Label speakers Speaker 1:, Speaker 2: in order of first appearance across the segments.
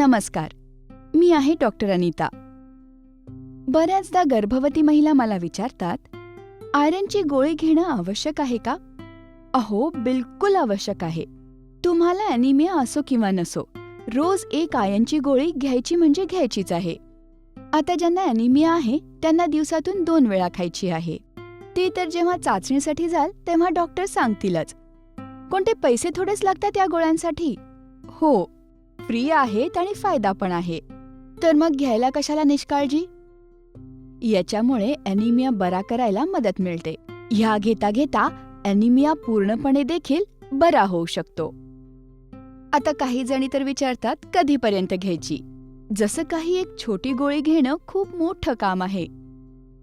Speaker 1: नमस्कार. मी आहे डॉक्टर अनिता. बऱ्याचदा गर्भवती महिला मला विचारतात आयरनची गोळी घेणं आवश्यक आहे का? अहो बिलकुल आवश्यक आहे. तुम्हाला अॅनिमिया असो किंवा नसो रोज एक आयनची गोळी घ्यायची म्हणजे घ्यायचीच आहे. आता ज्यांना अॅनिमिया आहे त्यांना दिवसातून दोन वेळा खायची आहे. ते तर जेव्हा चाचणीसाठी जाल तेव्हा डॉक्टर सांगतीलच. कोणते पैसे थोडेच लागतात या गोळ्यांसाठी? हो फ्री आहेत आणि फायदा पण आहे. तर मग घ्यायला कशाला निष्काळजी? याच्यामुळे अॅनिमिया बरा करायला मदत मिळते. ह्या घेता घेता अॅनिमिया पूर्णपणे देखील बरा होऊ शकतो. आता काही जणी तर विचारतात कधीपर्यंत घ्यायची? जसं काही एक छोटी गोळी घेणं खूप मोठं काम आहे.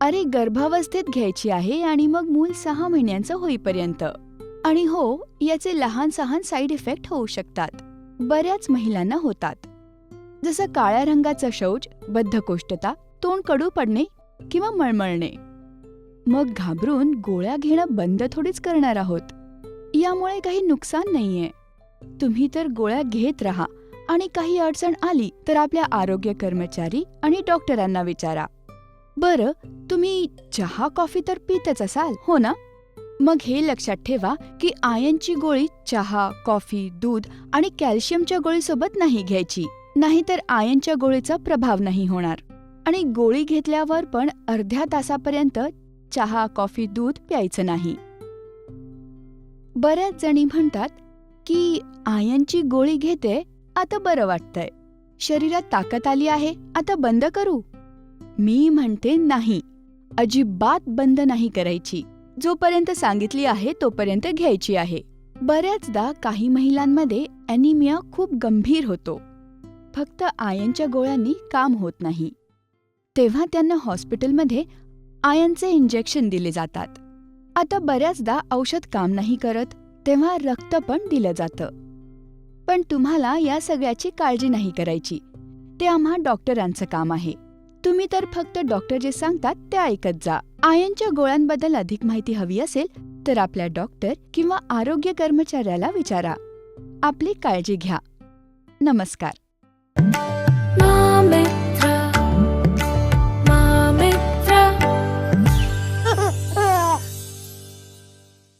Speaker 1: अरे गर्भावस्थेत घ्यायची आहे आणि मग मूल सहा महिन्यांचं होईपर्यंत. आणि हो याचे लहान सहान साईड इफेक्ट होऊ शकतात. बऱ्याच महिलांना होतात. जसं काळ्या रंगाचं शौच बद्धकोष्ठता तोंड कडू पडणे किंवा मळमळणे. मग घाबरून गोळ्या घेणं बंद थोडीच करणार आहोत. यामुळे काही नुकसान नाहीये. तुम्ही तर गोळ्या घेत राहा आणि काही अडचण आली तर आपल्या आरोग्य कर्मचारी आणि डॉक्टरांना विचारा. बरं तुम्ही चहा कॉफी तर पितच असाल हो ना? मग हे लक्षात ठेवा की आयनची गोळी चहा कॉफी दूध आणि कॅल्शियमच्या गोळीसोबत नाही घ्यायची. नाहीतर आयनच्या गोळीचा प्रभाव नाही होणार. आणि गोळी घेतल्यावर पण अर्ध्या तासापर्यंत चहा कॉफी दूध प्यायचं नाही. बऱ्याच जणी म्हणतात की आयनची गोळी घेते आता बरं वाटतंय. शरीरात ताकद आली आहे आता बंद करू. मी म्हणते नाही अजिबात बंद नाही करायची. जोपर्यंत सांगितली आहे तोपर्यंत घ्यायची आहे. बऱ्याचदा काही महिलांमध्ये अॅनिमिया खूप गंभीर होतो. फक्त आयनच्या गोळ्यांनी काम होत नाही. तेव्हा त्यांना हॉस्पिटलमध्ये आयनचे इंजेक्शन दिले जातात. आता बऱ्याचदा औषध काम नाही करत तेव्हा रक्त पण दिलं जातं. पण तुम्हाला या सगळ्याची काळजी नाही करायची. ते आम्हा डॉक्टरांचं काम आहे. तुम्ही तर फक्त डॉक्टर जे सांगतात ते ऐकत जा. आयनच्या गोळ्यांबद्दल अधिक माहिती हवी असेल तर आपल्या डॉक्टर किंवा आरोग्य कर्मचाऱ्याला विचारा. आपली काळजी घ्या. नमस्कार.